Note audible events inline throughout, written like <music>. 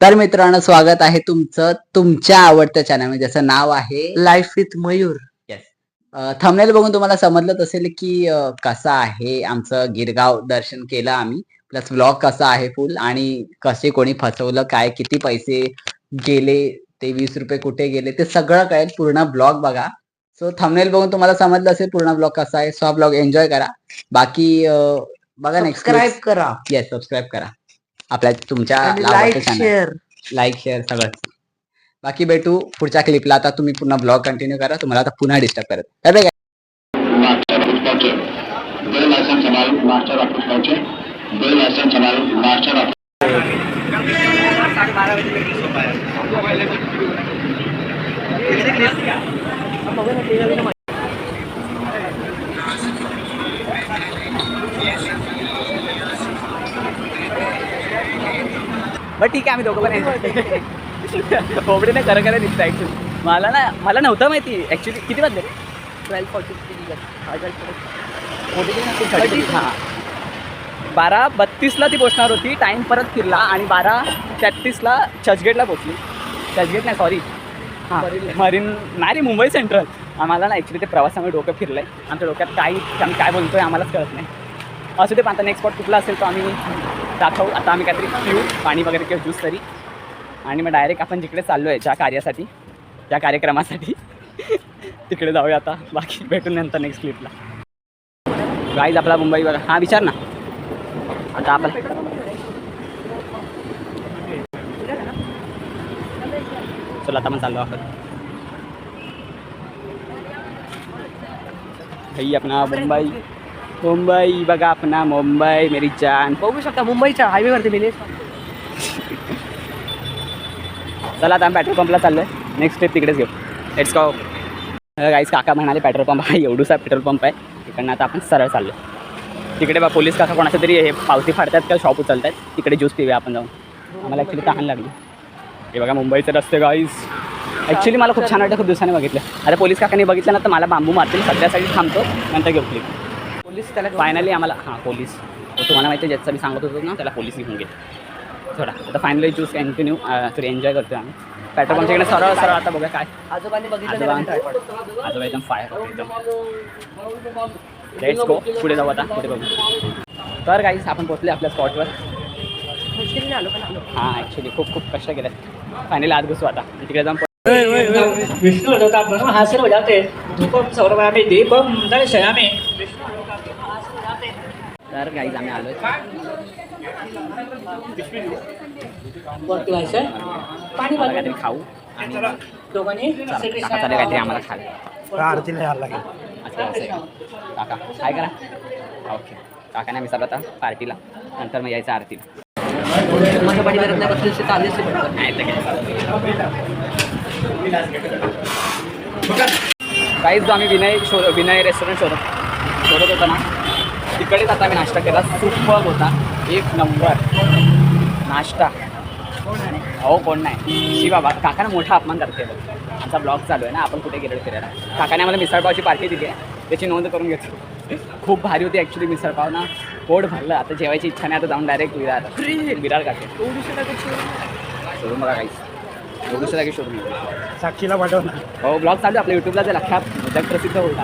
तर मित्रांनो स्वागत आहे तुमचं तुमच्या आवडत्या चॅनल ज्याचं नाव आहे लाईफ विथ मयूर थंबनेल बघून तुम्हाला समजलं असेल की कसं आहे आमचं गिरगाव दर्शन केलं आम्ही. प्लस व्लॉग कसा आहे फुल आणि कसे कोणी फसवलं काय किती पैसे गेले ते वीस रुपये कुठे गेले ते सगळं कळेल. पूर्ण ब्लॉग बघा. सो थंबनेल बघून तुम्हाला समजलं असेल पूर्ण ब्लॉग कसा आहे. सो ब्लॉग एन्जॉय करा. बाकी बघा नेक्स्ट करा. येस सबस्क्राईब करा. आपल्या तुमच्या लाईक. शेअर लाईक शेअर सगळंच बाकी भेटू पुढच्या क्लिपला आता तुम्ही पुन्हा ब्लॉग कंटिन्यू करा. तुम्हाला आता पुन्हा डिस्टर्ब करत. मास्टर बट ठीक आहे आम्ही दोघं पण कोबडी नाही खरं खरं दिसतं ॲक्च्युली मला ना मला नव्हतं माहिती ॲक्च्युली किती वाजले? ट्वेल्व फॉर्टी हां बारा बत्तीसला ती पोचणार होती टाईम परत फिरला आणि बारा तेहत्तीसला चर्चगेटला पोचली. चर्चगेट नाही सॉरी हां मरीन. नाही रे मुंबई सेंट्रल आम्हाला ना ॲक्च्युली ते प्रवासामुळे डोकं फिरलं आहे आमच्या डोक्यात काही आम्ही काय बोलतो आहे आम्हालाच कळत नाही. असू ते पण आता नेक्स्ट स्पॉट कुठला असेल तर आम्ही दाखवू. आता आम्ही काहीतरी पिऊ पाणी वगैरे किंवा ज्यूस तरी. आणि मग डायरेक्ट आपण जिकडे चाललो आहे ज्या कार्यासाठी ज्या कार्यक्रमासाठी तिकडे जाऊया आता. बाकी भेटून नंतर नेक्स्ट क्लिपला गाईज आपला मुंबई बघा. हां विचार ना. आता आपण चला आता मग चाललो आपण भाई अपना मुंबई मुंबई बघा अपना मुंबई मेरी जान. बघू शकता मुंबईच्या हायवे वरती मिलेज चला आता आम्ही पेट्रोल पंपला चाललो आहे नेक्स्ट स्टेप तिकडेच घेऊ. लेट्स गो गाईस काका म्हणाले पेट्रोल पंप हा एवढूसा पेट्रोल पंप आहे. तिकडनं आता आपण सरळ चाललो तिकडे बा पोलीस काका कोणाचं तरी हे पावती फाडतात का शॉप उचलत आहेत तिकडे ज्यूस पिऊया आपण जाऊन. आम्हाला ॲक्च्युली तहान लागली. हे बघा मुंबईचे रस्ते गाईस ॲक्च्युली मला खूप छान वाटतं खूप दिवसांनी बघितलं. आता पोलीस काकांनी बघितलं ना तर मला बांबू मारतील सध्यासाठी थांबतो. नंतर घेऊ क्लिप पोलीस त्याला फायनली आम्हाला हां पोलीस. तो तुम्हाला माहिती आहे ज्याचं मी सांगत होतो ना त्याला पोलीस घेऊन गेले. थोडा आता finally juice continue sorry enjoy करतो आम्ही. पेट्रोल पंपच्या इकडे सरळ सरळ आता बघा काय. आजोबांनी बघितलं आजोबा एकदम फायर एकदम. लेट्स गो पुढे जाऊ आता पुढे बघू. तर काहीच आपण पोहोचले आपल्या स्पॉटवर हां ॲक्च्युली खूप खूप कष्ट केले फायनली आत घुसू आता. तिकडे जाऊन विष्णु लोकाभ्रम हास्य बजाते धूपम सौरभामी दीपम दर्शयामी तर काहीच आम्ही आलो वरती व्हायचं पाणी मला बाजूला. काहीतरी खाऊ. आणि दोघांनी चालेल काहीतरी आम्हाला खायला आरतीला यायला लागेल. असं. काका काय करा. ओके. काकाने आम्ही चालू आता पार्टीला नंतर मग यायचं आरतीला. माझ्या नाही बसले चालले नाही तर काय. काहीच आम्ही विनय शो विनय रेस्टॉरंट शोधत शोधत होतो ना तिकडेच आता आम्ही नाश्ता केला. सुपर होता. एक नंबर. नाश्ता. अहो कोण नाही. शी बाबा काकाने मोठा अपमान करते. आमचा ब्लॉग चालू आहे ना आपण कुठे गेलो फिरायला. काकाने आम्हाला मिसळपावची पार्टी दिली आहे. त्याची नोंद करून घेतो. खूप भारी होती ॲक्च्युली मिसळपाव ना. पोट भरलं. आता जेवायची इच्छा नाही आता जाऊन डायरेक्ट विरार. विरार काढते. शोधून बघा काहीच एवढूशा जागी शोधून. साक्षीला पाठव ना हो ब्लॉग चालू आपल्या यूट्यूबला जाईल अख्ख्या जग प्रसिद्ध होईल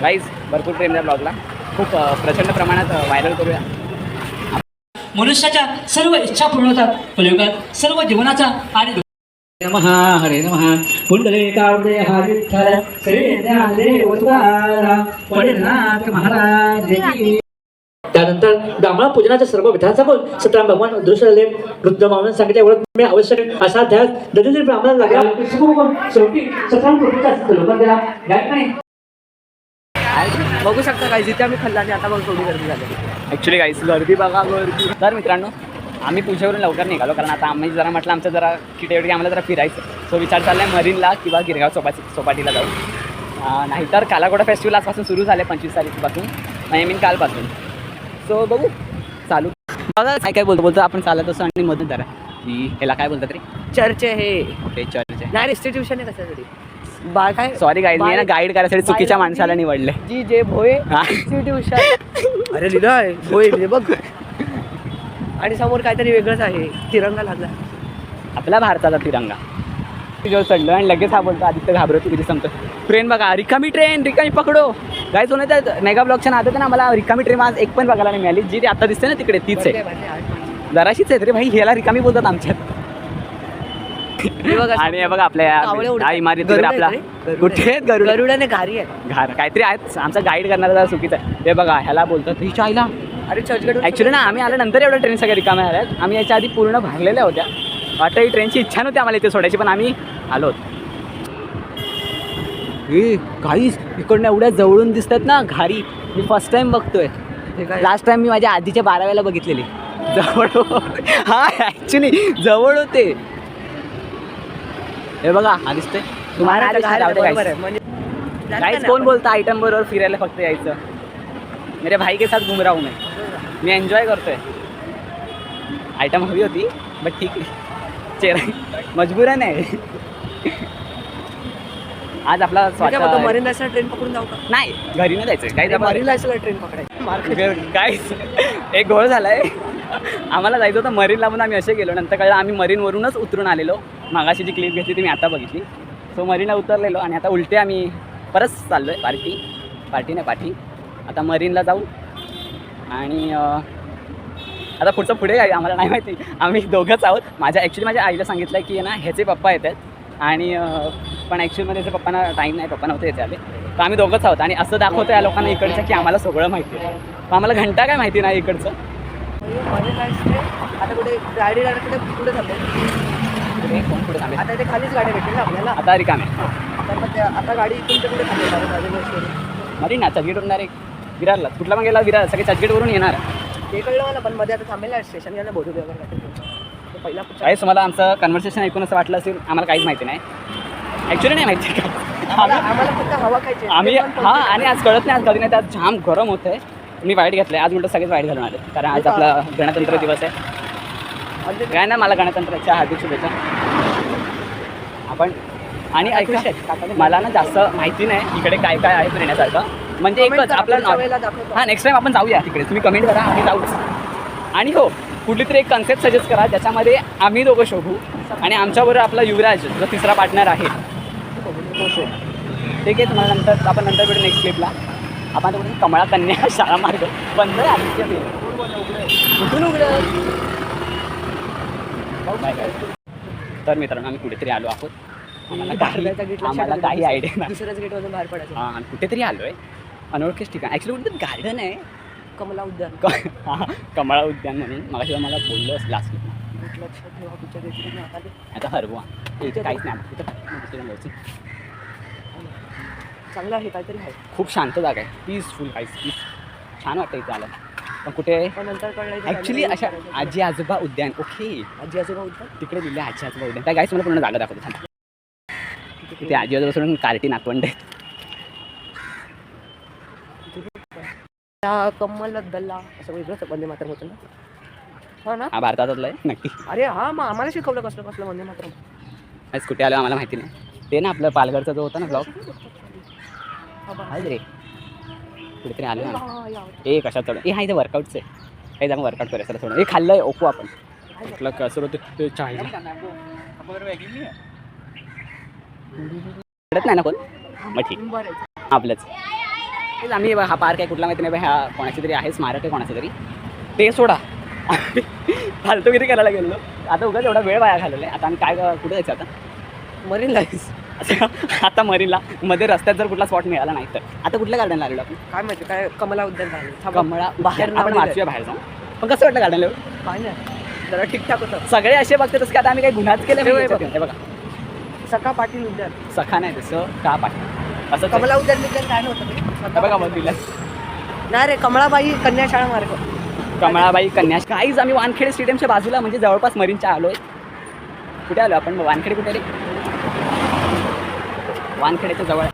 गाईज भरपूर प्रेम द्या ब्लॉगला खूप प्रचंड प्रमाणात व्हायरल करूया. मनुष्याच्या सर्व इच्छा पूर्ण होतात कलियुगात सर्व जीवनाचा आणि नमः हरे नमः. कुंडले कावडे हा विठ्ठल श्री ज्ञानदेव तुकाराम पंढरीनाथ महाराज की त्यानंतर ब्राह्मण पूजनाच्या सर्व विधानाचा बोल सतराम भगवान दृश्य झाले वृद्ध मावळून सांगितले एवढं मी आवश्यक असा ध्यास दलित ब्राह्मणाला लागला. शेवटी सतराम कृतीचा लोकांना बघू शकता काय जिथे आम्ही खाल्ला आणि आता बघ थोडी गर्दी झाली. ॲक्च्युली गाईज गर्दी बघा गर्दी तर मित्रांनो आम्ही पूजेवरून लवकर निघालो कारण आता आम्ही जरा म्हटलं आमचं जरा किटेवडी आम्हाला जरा फिरायचं. सो विचार चालला आहे मरीनला किंवा गिरगाव चौपाटी चौपाटीला जाऊ. नाहीतर कालाकोडा फेस्टिवल आजपासून सुरू झाले पंचवीस तारीखपासून. आय मीन कालपासून. सो बघू. चालू. बघा काय काय बोलतो बोलतो आपण चालत असतो आणि मधून जरा की ह्याला काय बोलतात रे? चर्च हे ओके चर्च आहे. नाही रेस्टिट्यूशन आहे कशासाठी? बा काय सॉरी गाईड मी ना गाईड करायसाठी चुकीच्या माणसाला निवडले. जी जे भोये हा. अरे लिहिलं आहे भोये बघ. आणि समोर काहीतरी वेगळंच आहे तिरंगा लागला. आपला भारताचा तिरंगा. जो चढलो आणि लगेच हा बोलतो आदित्य घाबरतो किती संपतो ट्रेन बघा रिकामी ट्रेन रिकामी पकडो. काय सोनं त्या मेगा ब्लॉकच्या नात्यात ना मला रिकामी ट्रेन आज एक पण बघायला नाही मिळाली. जी आता दिसते ना तिकडे तीच आहे. जराशीच आहे रे भाई ह्याला रिकामी बोलतात आमच्यात. आणि हे बघा आपल्या गरुड आपला कुठे गरुडाने घारी आहे घार काहीतरी आहेत. आमचा गाईड करणारा चुकीचा आहे. हे बघा ह्याला बोलतात हिच्या आईला अरे चर्चगड ॲक्च्युली ना आम्ही आल्यानंतर एवढ्या ट्रेन सगळ्या रिकाम्या आल्यात आम्ही याच्या आधी पूर्ण भरलेल्या होत्या. वाटतं ही ट्रेनची इच्छा नव्हती आम्हाला इथे सोडायची पण आम्ही आलो ए काहीच इकडनं एवढ्या जवळून दिसतात ना घारी. मी फर्स्ट टाइम बघतोय. हे लास्ट टाइम मी माझ्या आधीच्या बाराव्याला बघितलेली. जवळ हा ॲक्च्युली जवळ होते. हे बघा हा दिसतोय. तुम्हाला. आहे. म्हणजे कोण बोलतं आयटम बरोबर फिरायला फक्त यायचं? मेरे भाई के साथ घूम रहा हूँ मैं. मी एन्जॉय करतोय. आयटम हवी होती बट ठीक आहे चेहरा मजबुरन आहे आज आपला मरीन ट्रेन पकडून जाऊ का? नाही घरी नाही जायचं काही मरीन ट्रेन पकडायची? काहीच एक घोळ झालाय. आम्हाला जायचं होतं मरीनला पण आम्ही असे गेलो. नंतर कळलं आम्ही मरीनवरूनच उतरून आलेलो. मागाशी जी क्लिप घेतली ती मी आता बघितली. सो मरीनला उतरलेलो आणि आता उलटे आम्ही परत चाललो आहे पार्टी. पार्टी नाही पाठी. आता मरीनला जाऊ आणि आता पुढचं पुढे काय आम्हाला नाही माहिती. आम्ही दोघंच आहोत. माझ्या ॲक्च्युली माझ्या आईला सांगितलं की ना ह्याचे पप्पा येत आहेत आणि पण ॲक्च्युअलमध्ये त्याच्या पप्पांना टाईम नाही पप्पा नव्हते येते आले. तर आम्ही दोघंच आहोत आणि असं दाखवतं या लोकांना इकडचं की आम्हाला सगळं माहिती आहे. पण आम्हाला घंटा काय माहिती नाही इकडचं. आता कुठे गाडी कुठे पुढे पुढे थांबेल? आता इथे खालीच गाडी भेटेल ना आपल्याला? आता रिकामे. तर मग त्या- आता गाडी ते मरी ना एक विरारला. कुठला पण गेला विरार सगळे चर्चगेटवरून येणार. ते कळलं मला पण मध्ये आता थांबेल ना स्टेशन यायला बोलू दे वगैरे काहीतरी. तो पहिला पुढचा काहीच तुम्हाला आमचं कन्व्हर्सेशन ऐकून असं वाटलं असेल आम्हाला काहीच माहिती नाही. ॲक्च्युली नाही माहिती काय आम्हाला आम्हाला फक्त हवा खायची आहे. आम्ही ते पण हां आणि आज कळत नाही आज कधी नाही त्यात जाम गरम होत आहे मी वाईट घेतलं आज म्हणतो सगळेच वाईट घालून आले. कारण आज आपला गणतंत्र दिवस आहे. म्हणजे काय ना मला गणतंत्राच्या हार्दिक शुभेच्छा. आपण. आणि ऐका मला ना जास्त माहिती नाही इकडे काय काय आहे फिरण्यासारखं. म्हणजे एकच आपलं. हां नेक्स्ट टाइम आपण जाऊया तिकडे. तुम्ही कमेंट करा आम्ही जाऊच. आणि हो कुठली तरी एक कन्सेप्ट सजेस्ट करा ज्याच्यामध्ये आम्ही दोघं शोधू आणि आमच्याबरोबर आपला युवराज जो तिसरा पार्टनर आहे. तो शोध ठीक आहे तुम्हाला नंतर आपण नंतर भेटू नेक्स्ट क्लिपला आपण कमळा कन्या <laughs> शाळा मार्ग. बंद आहे. कुठून उघडं? बाय. तर मित्रांनो आम्ही कुठेतरी आलो आहोत. आम्हाला काही आम्हाला. काही आयडिया नाही. दुसऱ्याच गेट मधून बाहेर पडायचं. हां आणि कुठेतरी आलो आहे अनोळखीच ठिकाण. ॲक्च्युली कुठे गार्डन आहे. कमला उद्यान. हां, कमळा उद्यान म्हणून. मग मला बोललो लास्ट. आता हरवा इथे काहीच नाही इथं. चांगलं आहे काहीतरी आहे. खूप शांत जागा आहे. पीसफुल काहीच पीस छान वाटतं इथं आलं पण कुठे पण नंतर कळलं काहीतरी अशा करायचं. आजी आजोबा उद्यान ओके. आजी आजोबा उद्यान? तिकडे दिले आजी आजोबा उद्यान. त्या गाईच मला पूर्ण जागा दाखवतो थांब. तिथे आजी आजोबा सोडून कार्टी नातवंड आहेत. कमल दल्ला असं वेगळंच वंदे मातरम होतं ना? हा ना? हा भारतातलं आहे? नक्की. अरे हा मग आम्हाला शिकवलं कसलं कसलं वंदे मातरम? आज कुठे आलं आम्हाला माहिती नाही. ते ना आपलं पालघरचा जो होता ना ब्लॉग आहे रे. कुठेतरी आलो ना. हा. ए कशात चढ? ए हा इथे वर्कआउटचं आहे. काही जाऊन वर्कआउट करायचं थोडं हे खाल्लं आहे ओपो आपण. म्हटलं कसं होतं ते चाळीला कळत नाही ना कोण? मग ठीक. आपलंच. तेच आम्ही हा पार्क आहे कुठला माहिती नाही ह्या कोणाची तरी आहे स्मारक आहे कोणाचं तरी. ते सोडा. फालतू किती करायला गेलो आता उगाच एवढा वेळ वाया घालवला आहे आता आम्ही काय कुठे जायचं आता? मरीन लाईन्स आता- <laughs> आता मरीला मध्ये रस्त्यात जर कुठला स्पॉट मिळाला नाही तर. आता कुठल्या गार्डनला आलेलो आपण? काय माहिती काय कमला उद्यान झालं. कमळा बाहेर. आपण वाचूया बाहेर जाऊन. पण कसं वाटलं गार्डनला काय नाही. जरा ठीकठाक होतं. सगळे असे बघते तसं की आता आम्ही काही गुन्हाच केले नाही बघ. सखा पाटील उद्यान. सखा नाही तसं का पाठी असं कमला उद्यान उद्यान काय नव्हतं बघा मग दिलं. नाही रे कमळाबाई कन्या शाळा मार्ग. कमळाबाई कन्या काहीच आम्ही वानखेडे स्टेडियमच्या बाजूला म्हणजे जवळपास मरीनच्या आलोय. कुठे आलो आपण? वानखेडे कुठे रे वानखेडेच्या जवळ आहे.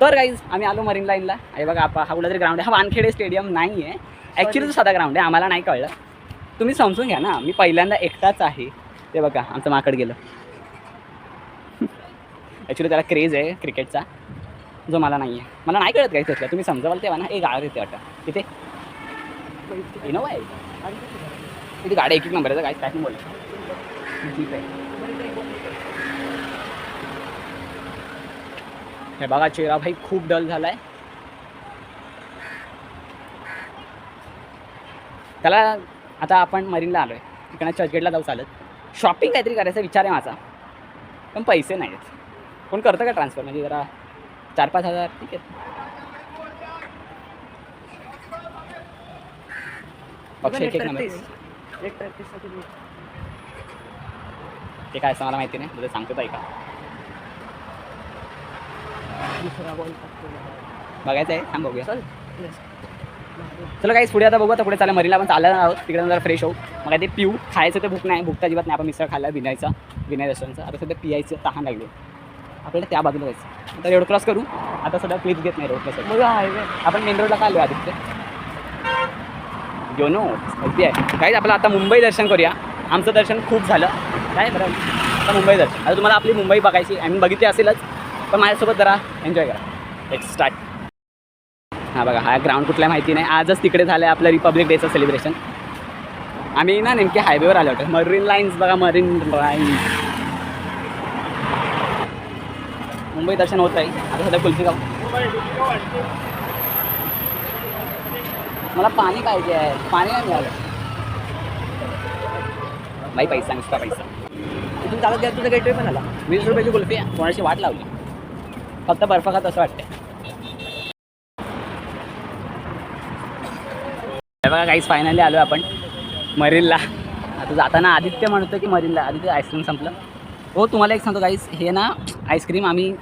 तर गाईज आम्ही आलो मरीन लाईनला. हे बघा आपा हा कुठला तरी ग्राउंड आहे. हा वानखेडे स्टेडियम नाही आहे ॲक्च्युली तो साधा ग्राउंड आहे. आम्हाला नाही कळलं. तुम्ही समजून घ्या ना. मी पहिल्यांदा एकटाच आहे. ते बघा आमचं माकड गेलं. <laughs> ॲक्च्युली त्याला क्रेज आहे क्रिकेटचा जो मला नाही आहे मला नाही कळत काही त्यातलं. तुम्ही समजावाल तेव्हा ना. एक गाळा येते वाटतं. तिथे इनोवा आहे तिथे गाड्या एक एक नंबर आहे. काय काय बोल. ठीक आहे. हे बघा चेहरा भाई खूप डल झालाय. त्याला आता आपण मरीनला आलोय. तिकडनं चर्चगेटला जाऊ चालत. शॉपिंग काहीतरी करायचा विचार आहे माझा. पण पैसे नाही आहेत कोण करतं का ट्रान्सफर म्हणजे जरा चार पाच हजार. ठीक आहे. एक नंबर. ते काय असं मला माहिती नाही. तुझं सांगतो ऐका. दुसरा बॉल टाकतो. बघायचं आहे. थांब बघूया. चल Yes. चला काही पुढे आता बघू. आता पुढे चालेल मरीला आपण चालणार आहोत. तिकडे जरा फ्रेश होऊ. मग काय ते पिऊ खायचं तर भूक नाही. भूक तर अजिबात नाही. आपण मिसळ खाल्ला विनयचा विनय रेस्टॉरंटचा आता सध्या पियायचं तहान लागली. आपल्याला त्या बाजूला जायचं आता रोड क्रॉस करू. आता सध्या क्लिप घेत नाही रोड क्रॉस मग हायवे आपण मेन रोडला का आलो Aditya. YONO S B I काही आपलं आता मुंबई दर्शन करूया. आमचं दर्शन खूप झालं. काय बरं आता मुंबई दर्शन. आता तुम्हाला आपली मुंबई बघायची आय मीन बघितली असेलच. पण माझ्यासोबत जरा एन्जॉय करा. लेट स्टार्ट हां बघा हा ग्राउंड कुठला माहिती नाही. आजच तिकडे झालं आहे आपलं रिपब्लिक डेचं सेलिब्रेशन आम्ही ना नेमके हायवेवर आलो होतो. मरीन लाईन्स बघा मरीन लाईन्स मुंबई दर्शन होत आहे. आता सध्या कुल्फी गाव मला पाणी पाहिजे आहे. पाणी नाही मिळालं. बाई पैसा नुसता पैसा. इथून चालत गेला तुझा गेटवे पण आला. वीस रुपयाची कुल्फी आहे वाट लावली. फक्त बर्फ खात असं वाटतं बघा काहीच फायनली आलो आपण. मरीनला. आता जाताना आदित्य म्हणतो की मरीनला. आदित्य आईस्क्रीम संपलं. हो तुम्हाला एक सांगतो काहीच हे ना आईस्क्रीम आम्ही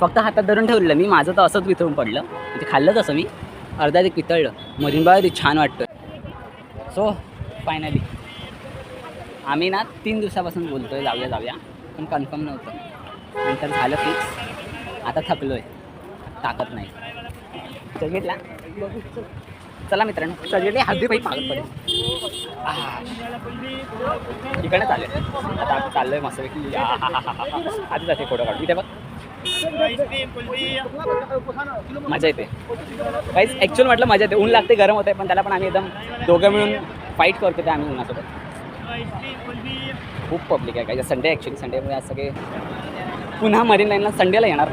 फक्त हातात धरून ठेवलेलं. मी माझं तर असंच वितळून पडलं. म्हणजे खाल्लं तसं मी. अर्धा ते पितळलं. मरीनबा ते छान वाटतं सो फायनली आम्ही ना तीन दिवसापासून बोलतोय जाऊया जाऊया. पण कन्फर्म नव्हतं. नंतर झालं फिक्स आता थकलोय. ताकद नाही. चर्चगेटला चला मित्रांनो. चर्चगेटला हद्दी पाहिजे मागत पडेल. आह. इकडे चालेल. आता आपण चाललोय मस्तपैकी आधी जाते फोटो काढू इथे बघ. मजा येते. काहीच ॲक्च्युअल म्हटलं मजा येते. ऊन लागते गरम होते पण त्याला पण आम्ही एकदम दोघं मिळून फाईट करतो ते आम्ही उन्हासोबत. खूप पब्लिक आहे काही संडे ॲक्च्युली संडेमुळे आज सगळे पुन्हा मरीन लाईनला संडेला येणार.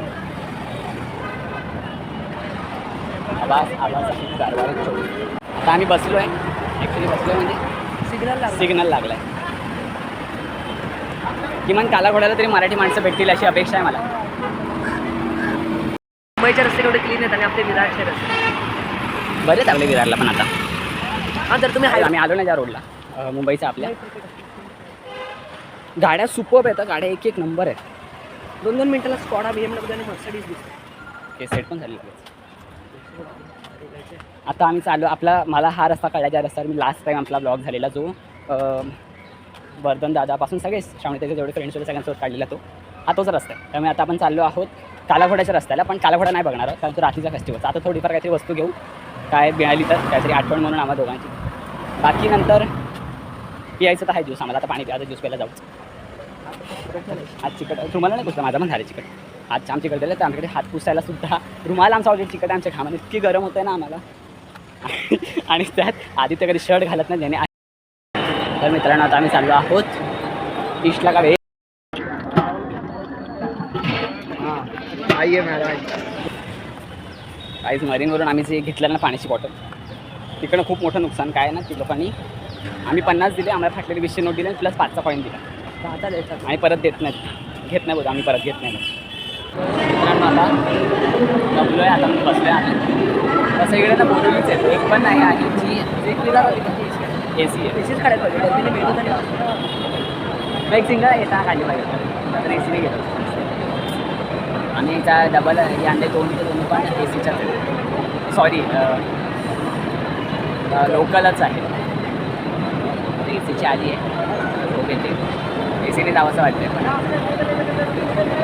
आवाज आवाज आहे गारवारे छोटी. आता आम्ही बसलो आहे. ॲक्च्युली बसलो म्हणजे सिग्नल लागला. सिग्नल लागलाय. किमान कालाघोड्याला तरी मराठी माणसं भेटतील अशी अपेक्षा आहे मला. मुंबईचे रस्ते एवढे क्लीन आहेत आणि आपले विराटचे रस्ते. बरेच आपले विरारला पण आता. हा जर तुम्ही आम्ही आलो नाही त्या रोडला अं, मुंबईच्या आपल्या. गाड्या सुपर आहेत गाड्या एक एक नंबर आहेत. दोन दोन मिनिटाला स्कॉडा बी एमडब्ल्यू आणि मर्सिडीज दिसते ते सेट पण झाले आता आम्ही चालू आपला मला हा रस्ता कळला रस्त्यावर मी लास्ट टाईम आपला ब्लॉग झालेला जो वर्धन दादापासून सगळेच श्रावणी त्याचे जेवढे फ्रेंड्स होते सगळ्यांसोबत काढलेला तो. हा तोच रस्ता आहे. त्यामुळे आता आपण चाललो आहोत कालाघोड्याच्या रस्त्याला. पण कालाघोडा नाही बघणार आहोत, कारण तो रात्रीचा फेस्टिवल आता थोडीफार काहीतरी वस्तू घेऊ. काय मिळाली तर काहीतरी आठवण म्हणून आम्हा दोघांची. बाकी नंतर पियायचं तर आहे ज्यूस आम्हाला. आता पाणी प्यायचं ज्यूस प्यायला जाऊ. आज चिकट तुम्हाला नाही कुठलं? माझा पण झालं चिकट. आज आम चिकट दिलं तर आमच्याकडे हात पुसायला सुद्धा रुमाल आमचा ऑलरेडी चिकट आमच्या घामाने इतकी गरम होतं ना आम्हाला. आणि त्यात आदित्य कधी शर्ट घालत नाही त्याने तर मित्रांनो आता आम्ही चाललो आहोत. ईस्टला का वे काहीच मरीनवरून आम्ही जे घेतलं ना पाण्याची बॉटल तिकडं खूप मोठं नुकसान काय ना की लोकांनी आम्ही पन्नास दिले आम्हाला फाटलेले वीसशे नोट दिले प्लस पाचचा पॉईंट दिला. आणि परत देत नाहीत. घेत नाही बोलतो आम्ही परत घेत नाही. मित्रांनो आता जमलो आहे आता बसलो आहे आम्ही. तसं इकडे ना बोलूनच आहेत एक पण नाही आहे. जी एक विरा पाहिजे ए सी आहे. एसीच काढायला पाहिजे गर्दीने मिळतो तरी एक सिंगल येता खाली पाहिजे तर ए सीने गेलो आम्ही त्या डबल हे आणले दोन्हीचे दोन्ही पण ए सीच्याच सॉरी लोकलच आहे. ए सीची आली आहे. ओके ते ए सीने जावंसं वाटतंय.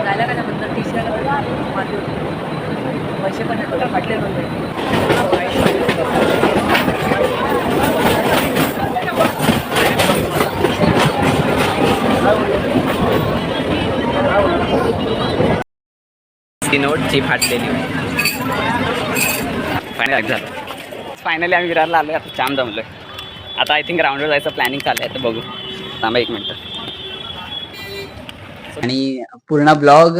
जायला तिसऱ्या मारली होती. पैसे पण येतो फाटले पण ती नोट जी फाटलेली. फायनल झालं. फायनली आम्ही विरारला आलो आता जाम जमलो आता आय थिंक ग्राउंडवर जायचं प्लॅनिंग चालू आहे तर बघू. थांबा एक मिनटं. आणि पूर्ण ब्लॉग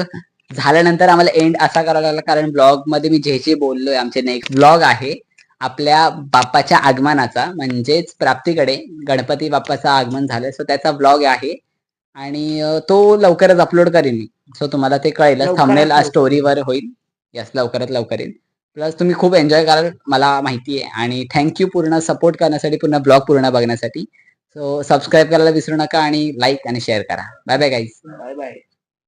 झाल्यानंतर आम्हाला एंड असा करावा लागला कारण ब्लॉगमध्ये मी जे जे बोललोय आमचे नेक्स्ट ब्लॉग आहे आपल्या बाप्पाच्या आगमनाचा म्हणजेच प्राप्तीकडे गणपती बाप्पाचं आगमन झालंय. सो त्याचा ब्लॉग आहे. आणि तो लवकरच अपलोड करीन मी. सो तुम्हाला ते कळेल थंबनेल. स्टोरीवर होईल. यस लवकरात लवकर येईल प्लस तुम्ही खूप एन्जॉय कराल मला माहिती आहे आणि थँक्यू पूर्ण सपोर्ट करण्यासाठी पूर्ण ब्लॉग पूर्ण बघण्यासाठी. सो सबस्क्राईब करायला विसरू नका आणि लाईक आणि शेअर करा. Bye bye guys bye bye